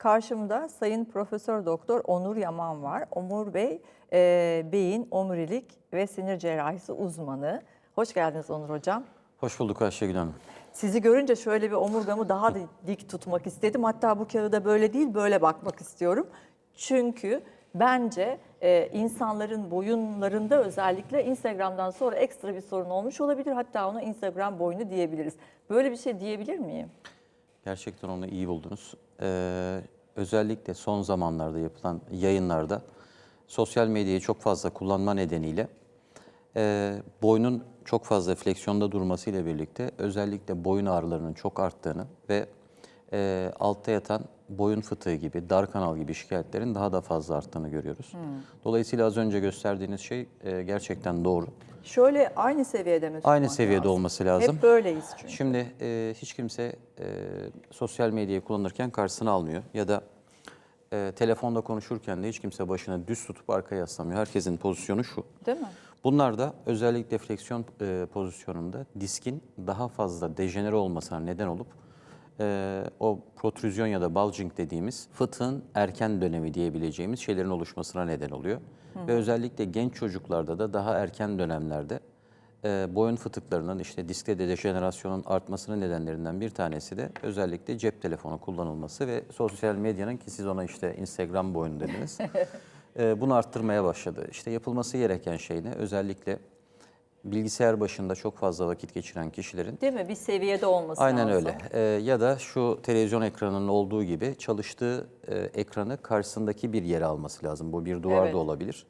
Karşımda Sayın Profesör Doktor Onur Yaman var. Onur Bey, e, beyin, omurilik ve sinir cerrahisi uzmanı. Hoş geldiniz Onur Hocam. Hoş bulduk Ayşegül Hanım. Sizi görünce şöyle bir omurgamı daha da dik tutmak istedim. Hatta bu kağıda böyle değil, böyle bakmak istiyorum. Çünkü bence e, insanların boyunlarında özellikle Instagram'dan sonra ekstra bir sorun olmuş olabilir. Hatta ona Instagram boynu diyebiliriz. Böyle bir şey diyebilir miyim? Gerçekten onu iyi buldunuz. Ee, özellikle son zamanlarda yapılan yayınlarda sosyal medyayı çok fazla kullanma nedeniyle e, boynun çok fazla fleksiyonda durmasıyla birlikte özellikle boyun ağrılarının çok arttığını ve e, altta yatan boyun fıtığı gibi, dar kanal gibi şikayetlerin daha da fazla arttığını görüyoruz. Dolayısıyla az önce gösterdiğiniz şey e, gerçekten doğru. Şöyle aynı seviyede mi? Aynı seviyede lazım? olması lazım. Hep böyleyiz çünkü. Şimdi e, hiç kimse e, sosyal medyayı kullanırken karşısına almıyor ya da e, telefonda konuşurken de hiç kimse başını düz tutup arkaya yaslamıyor. Herkesin pozisyonu şu. Değil mi? Bunlar da özellikle fleksiyon e, pozisyonunda diskin daha fazla dejenere olmasına neden olup e, o protrüzyon ya da bulging dediğimiz fıtığın erken dönemi diyebileceğimiz şeylerin oluşmasına neden oluyor. Ve özellikle genç çocuklarda da daha erken dönemlerde e, boyun fıtıklarının işte diskte de dejenerasyonun artmasının nedenlerinden bir tanesi de özellikle cep telefonu kullanılması ve sosyal medyanın ki siz ona işte Instagram boynu dediniz. e, bunu arttırmaya başladı. İşte yapılması gereken şey ne? Özellikle bilgisayar başında çok fazla vakit geçiren kişilerin Değil mi? Bir seviyede olması Aynen lazım. öyle. Ee, ya da şu televizyon ekranının olduğu gibi çalıştığı e, ekranı karşısındaki bir yere alması lazım. Bu bir duvar Evet. da olabilir.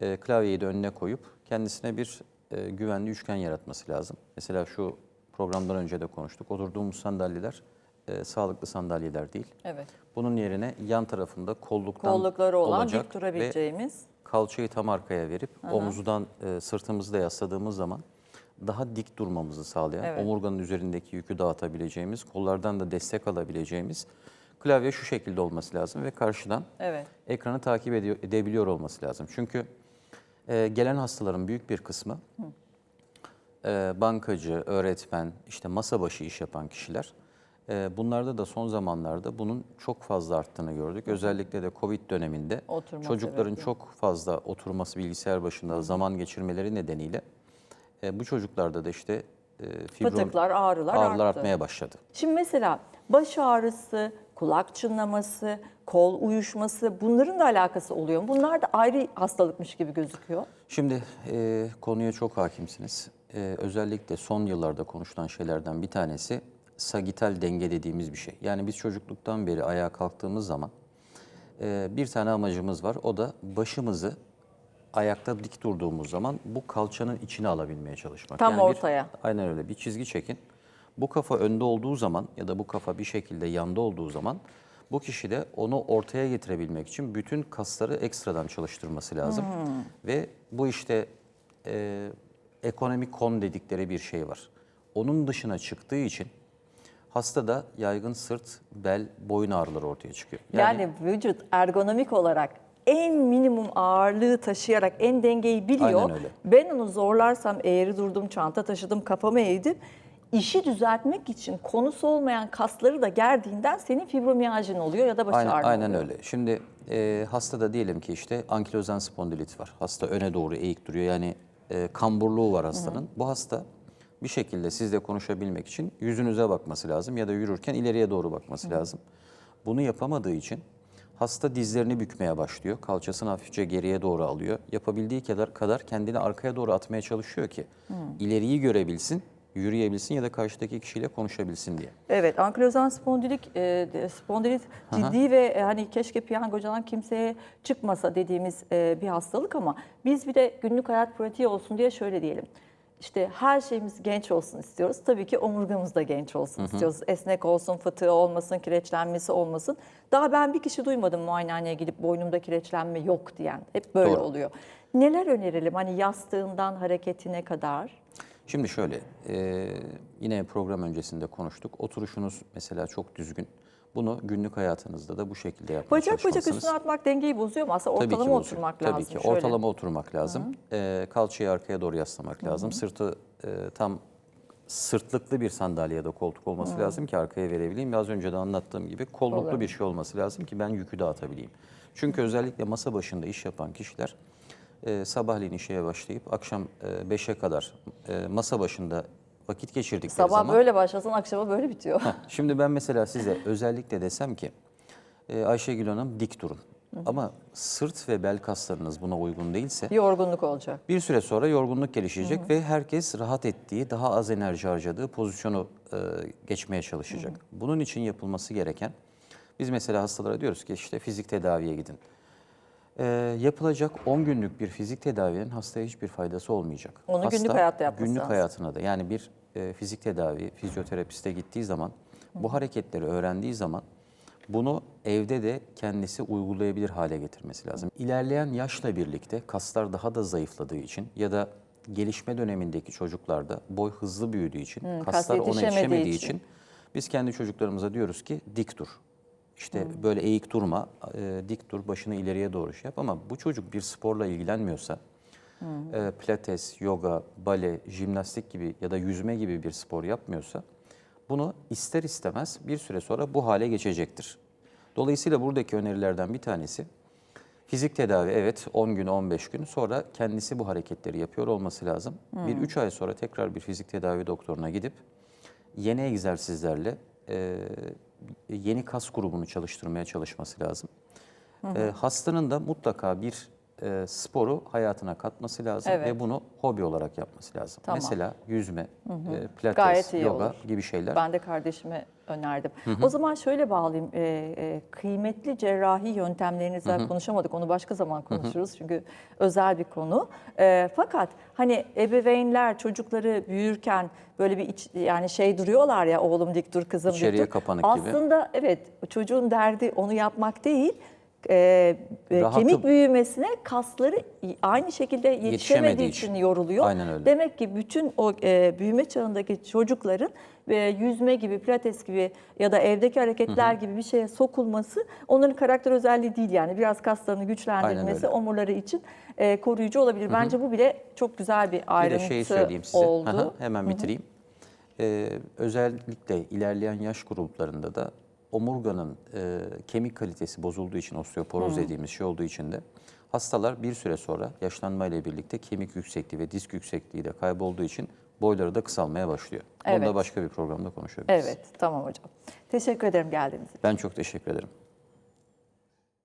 E, klavyeyi de önüne koyup kendisine bir e, güvenli üçgen yaratması lazım. Mesela şu programdan önce de konuştuk. Oturduğumuz sandalyeler e, sağlıklı sandalyeler değil. Evet. Bunun yerine yan tarafında kolluktan Kollukları olan olacak durabileceğimiz. Kalçayı tam arkaya verip omuzdan e, sırtımızı da yasladığımız zaman daha dik durmamızı sağlayan, Evet. omurganın üzerindeki yükü dağıtabileceğimiz, kollardan da destek alabileceğimiz klavye şu şekilde olması lazım ve karşıdan Evet. ekranı takip edebiliyor olması lazım. Çünkü e, gelen hastaların büyük bir kısmı e, bankacı, öğretmen, işte masa başı iş yapan kişiler. E, bunlarda da son zamanlarda bunun çok fazla arttığını gördük. Özellikle de Covid döneminde Oturma çocukların sebebiyle. çok fazla oturması, bilgisayar başında zaman geçirmeleri nedeniyle e, bu çocuklarda da işte e, fibrom, Fıtıklar, ağrılar, ağrılar arttı. artmaya başladı. Şimdi mesela baş ağrısı, kulak çınlaması, kol uyuşması bunların da alakası oluyor mu? Bunlar da ayrı hastalıkmış gibi gözüküyor. Şimdi e, konuya çok hakimsiniz. E, özellikle son yıllarda konuşulan şeylerden bir tanesi sagital denge dediğimiz bir şey. Yani biz çocukluktan beri ayağa kalktığımız zaman e, bir tane amacımız var. O da başımızı ayakta dik durduğumuz zaman bu kalçanın içine alabilmeye çalışmak. Tam Yani bir- ortaya. aynen öyle bir çizgi çekin. Bu kafa önde olduğu zaman ya da bu kafa bir şekilde yanda olduğu zaman bu kişi de onu ortaya getirebilmek için bütün kasları ekstradan çalıştırması lazım. Ve bu işte e, ekonomik kon dedikleri bir şey var. Onun dışına çıktığı için hastada yaygın sırt, bel, boyun ağrıları ortaya çıkıyor. Yani, vücut ergonomik olarak en minimum ağırlığı taşıyarak en dengeyi biliyor. Aynen öyle. Ben onu zorlarsam eğri durdum, çanta taşıdım, kafamı eğdim. İşi düzeltmek için konusu olmayan kasları da gerdiğinden senin fibromiyajin oluyor ya da baş Aynen, ağrın aynen oluyor. öyle. Şimdi e, hastada diyelim ki işte ankilozan spondilit var. Hasta öne doğru eğik duruyor. Yani e, kamburluğu var hastanın. Bu hasta bir şekilde sizle konuşabilmek için yüzünüze bakması lazım ya da yürürken ileriye doğru bakması lazım. Bunu yapamadığı için hasta dizlerini bükmeye başlıyor. Kalçasını hafifçe geriye doğru alıyor. Yapabildiği kadar kadar kendini arkaya doğru atmaya çalışıyor ki ileriyi görebilsin, yürüyebilsin ya da karşıdaki kişiyle konuşabilsin diye. Evet, ankilozan spondilik, e, spondilit ciddi ve e, hani keşke piyangocudan kimseye çıkmasa dediğimiz e, bir hastalık ama biz bir de günlük hayat pratiği olsun diye şöyle diyelim. İşte her şeyimiz genç olsun istiyoruz. Tabii ki omurgamız da genç olsun istiyoruz. Esnek olsun, fıtığı olmasın, kireçlenmesi olmasın. Daha ben bir kişi duymadım muayenehaneye gidip boynumda kireçlenme yok diyen. Hep böyle Doğru. oluyor. Neler önerelim hani yastığından hareketine kadar? Şimdi şöyle, e, yine program öncesinde konuştuk. Oturuşunuz mesela çok düzgün. Bunu günlük hayatınızda da bu şekilde yapmaya Bacak bacak üstüne atmak dengeyi bozuyor mu? Aslında Tabii ki ortalama bozuyor. oturmak Tabii lazım. ki Şöyle. ortalama oturmak lazım. E, kalçayı arkaya doğru yaslamak lazım. Sırtı e, tam sırtlıklı bir sandalye ya da koltuk olması lazım ki arkaya verebileyim. Az önce de anlattığım gibi kolluklu Olur. bir şey olması lazım ki ben yükü dağıtabileyim. Çünkü özellikle masa başında iş yapan kişiler e, sabahleyin işe başlayıp akşam 5'e kadar e, masa başında vakit geçirdikleri Sabah zaman... böyle başlasan akşama böyle bitiyor. Şimdi ben mesela size özellikle desem ki e, Ayşegül Hanım dik durun. Ama sırt ve bel kaslarınız buna uygun değilse Yorgunluk olacak. bir süre sonra yorgunluk gelişecek ve herkes rahat ettiği, daha az enerji harcadığı pozisyonu e, geçmeye çalışacak. Bunun için yapılması gereken, biz mesela hastalara diyoruz ki işte fizik tedaviye gidin. E, yapılacak 10 günlük bir fizik tedavinin hastaya hiçbir faydası olmayacak. Onu günlük hayatta yapması Günlük lazım. hayatına da yani bir e, fizik tedavi, fizyoterapiste gittiği zaman bu hareketleri öğrendiği zaman bunu evde de kendisi uygulayabilir hale getirmesi lazım. İlerleyen yaşla birlikte kaslar daha da zayıfladığı için ya da gelişme dönemindeki çocuklarda boy hızlı büyüdüğü için, kas kaslar ona yetişemediği yetişemediği için. için biz kendi çocuklarımıza diyoruz ki dik dur. İşte böyle eğik durma, e, dik dur, başını ileriye doğru şey yap ama bu çocuk bir sporla ilgilenmiyorsa, e, pilates, yoga, bale, jimnastik gibi ya da yüzme gibi bir spor yapmıyorsa bunu ister istemez bir süre sonra bu hale geçecektir. Dolayısıyla buradaki önerilerden bir tanesi fizik tedavi evet 10 gün 15 gün sonra kendisi bu hareketleri yapıyor olması lazım. Bir 3 ay sonra tekrar bir fizik tedavi doktoruna gidip yeni egzersizlerle e, yeni kas grubunu çalıştırmaya çalışması lazım. E, hastanın da mutlaka bir e, sporu hayatına katması lazım Evet. ve bunu hobi olarak yapması lazım. Tamam. Mesela yüzme, e, pilates, Gayet iyi yoga olur. gibi şeyler. Ben de kardeşime önerdim. O zaman şöyle bağlayayım. Ee, e, kıymetli cerrahi yöntemlerinizden konuşamadık. Onu başka zaman konuşuruz. Çünkü özel bir konu. Ee, fakat hani ebeveynler çocukları büyürken böyle bir iç, yani şey duruyorlar ya oğlum dik dur kızım dik İçeriye dur. kapanık gibi. Aslında evet çocuğun derdi onu yapmak değil. E, e, Rahatı- kemik büyümesine kasları aynı şekilde yetişemediği Yetişemediği için için. yoruluyor. Aynen öyle. Demek ki bütün o e, büyüme çağındaki çocukların e, yüzme gibi, pilates gibi ya da evdeki hareketler gibi bir şeye sokulması onların karakter özelliği değil yani. Biraz kaslarını güçlendirmesi omurları için e, koruyucu olabilir. Bence bu bile çok güzel bir Bir ayrıntı de şeyi söyleyeyim size. oldu. Aha, hemen bitireyim. Ee, özellikle ilerleyen yaş gruplarında da omurganın e, kemik kalitesi bozulduğu için osteoporoz dediğimiz şey olduğu için de hastalar bir süre sonra yaşlanmayla birlikte kemik yüksekliği ve disk yüksekliği de kaybolduğu için boyları da kısalmaya başlıyor. Onu Evet. da başka bir programda konuşabiliriz. Evet, tamam hocam. Teşekkür ederim geldiğiniz için. Ben çok teşekkür ederim.